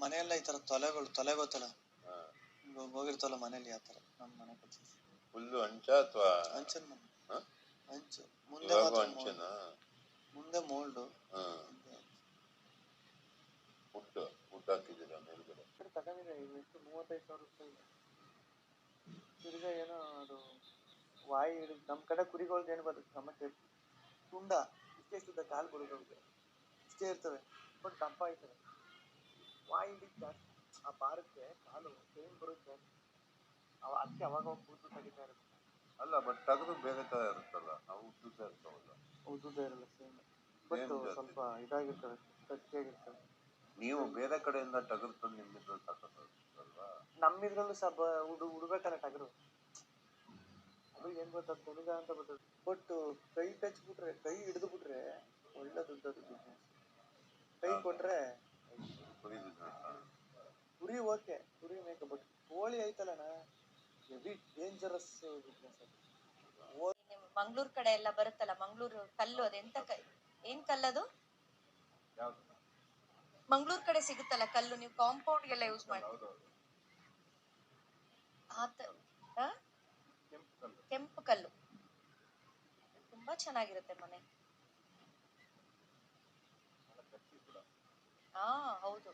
ಮನೆಯೆಲ್ಲ ಈ ತರ ತೊಲೆಗಳು ತೊಲೆ ಗೊತ್ತಲ್ಲ ಹಾ. ಹಿಂಗ್ ಹೋಗ್- ಹೋಗಿರ್ತವಲ್ಲ ಮನೇಲಿ ಆ ತರ ನಮ್ಮ ಮನೆ ಫುಲ್ಲು ಹಂಚ ಅಥವಾ? ಹಂಚನ್ ಮನೆ? ಹಂಚು ಮುಂದೆ ಇವಾಗ ಮಾತ್ರ ಹಂಚನ ಮುಂದೆ ಮೋಲ್ಡು. ಫುಡ್ ಫುಡ್ ಹಾಕಿದ್ದೀರಾ ಮೇಲ್ಗಡೆ? ತಗೊಂಡಿದೆ ಎಷ್ಟು ಮೂವತ್ತೈದು ಸಾವಿರ ರೂಪಾಯಿ. ತಿರ್ಗಾ ಏನೋ ಅದು ವಾಯಿ ಹಿಡಿದು ನಮ್ಮ ಕಡೆ ಕುರಿಗಳ್ದು ಏನು ಬರುತ್ತೆ ಸಮಸ್ಯೆ ತುಂಡ. ಇಷ್ಟೇ ಇಷ್ಟದ ಕಾಲು ಬರೋದವ್ರಿಗೆ ಇಷ್ಟೇ ಇರ್ತವೆ. ಬಟ್ ದಪ್ಪ ಆಯ್ತವೆ ವಾಯಿ ಹಿಡಿದು ಆ ಭಾರಕ್ಕೆ ಕಾಲು ಪೇನ್ ಬರುತ್ತೆ. ಅವ ಅದಕ್ಕೆ ಅವಾಗ ಅವಾಗ ಕೂತು ತೆಗಿತಾ ಇರುತ್ತೆ. ಅಲ್ಲ ಬಟ್ ತೆಗೆದು ಬೇರೆ ತರ ಇರುತ್ತಲ್ಲ ನಾವು ಉದ್ದುದ್ದೇ ಇರ್ತಾವಲ್ಲ. ಉದ್ದುದ್ದೇ ಇರಲ್ಲ ಸೇಮ್ ಬಟ್. ಸ್ವಲ್ಪ ಇದಾಗಿರ್ತವೆ ಗಟ್ಟಿಯಾಗಿರ್ತವೆ ನೀವು ಬೇರೆ ಕಡೆಯಿಂದ ಟಗರು ತಂದು ನಿಮ್ಮಿದ್ರಲ್ಲಿ ಸಾಕೋದಲ್ವಾ ನಮ್ಮಿದ್ರಲ್ಲೂ ಸಹ ಉಡು ಉಡ್ಬೇಕಲ್ಲ ಟಗರು ಅದು ಏನ್ ಗೊತ್ತಾ ತುನುಗ ಅಂತ ಬರ್ತದೆ ಬಟ್ ಕೈ ಟಚ್ ಬಿಟ್ರೆ ಕೈ ಹಿಡಿದು ಬಿಟ್ರೆ ಒಳ್ಳೆ ದುಡ್ಡದು ಬಿಸ್ನೆಸ್ ಕೈ ಕೊಟ್ರೆ ಕೋಳಿ ಐತಲ್ಲಣ್ಣ ಹೆವಿ ಡೇಂಜರಸ್ ಬಿಸ್ನೆಸ್ ಮಂಗ್ಳೂರ್ ಕಡೆ ಎಲ್ಲ ಬರುತ್ತಲ್ಲ ಮಂಗ್ಳೂರು ಕಲ್ಲು ಅದೆಂತ ಕ- ಏನ್ ಕಲ್ಲದು ಅದು? ಮಂಗ್ಳೂರ್ ಕಡೆ ಸಿಗುತ್ತಲ್ಲ ಕಲ್ಲು ನೀವು ಕಾಂಪೌಂಡ್ ಗೆಲ್ಲ ಯೂಸ್ ಮಾಡ್ತೀವಿ? ಕೆಂಪು ಕಲ್ಲು. ತುಂಬಾ ಚೆನ್ನಾಗಿರುತ್ತೆ ಮನೆ. ಹಾ ಹೌದು.